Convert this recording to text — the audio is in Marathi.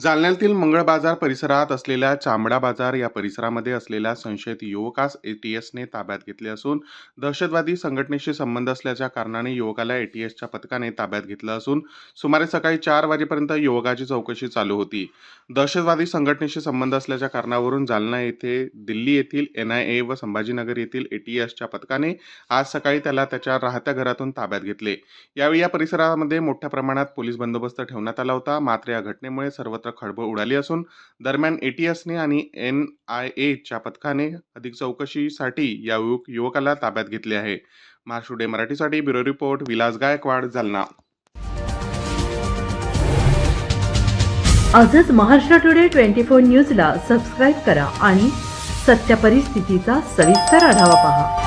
जालन्यातील मंगळ बाजार परिसरात असलेल्या चामडा बाजार या परिसरामध्ये असलेल्या संशयित युवकास एटीएसने ताब्यात घेतले असून दहशतवादी संघटनेशी संबंध असल्याच्या कारणाने युवकाला एटीएसच्या पथकाने ताब्यात घेतलं असून सुमारे सकाळी चार वाजेपर्यंत युवकाची चौकशी चालू होती. दहशतवादी संघटनेशी संबंध असल्याच्या कारणावरून जालना येथे दिल्ली येथील एन आय ए व संभाजीनगर येथील एटीएसच्या पथकाने आज सकाळी त्याला त्याच्या राहत्या घरातून ताब्यात घेतले. यावेळी या परिसरामध्ये मोठ्या प्रमाणात पोलीस बंदोबस्त ठेवण्यात आला होता. मात्र या घटनेमुळे सर्वत्र खळबळ उडाली असून दरम्यान एटीएसने आणि एन आय एच्या पथकाने अधिक चौकशीसाठी या युवक युवकाला ताब्यात घेतले आहे. महाराष्ट्र मराठीसाठी ब्युरो रिपोर्ट विलास गायकवाड जालना. आजच महाराष्ट्र टुडे ट्वेंटी फोर न्यूजला सबस्क्राईब करा आणि सत्य परिस्थितीचा सविस्तर आढावा पहा.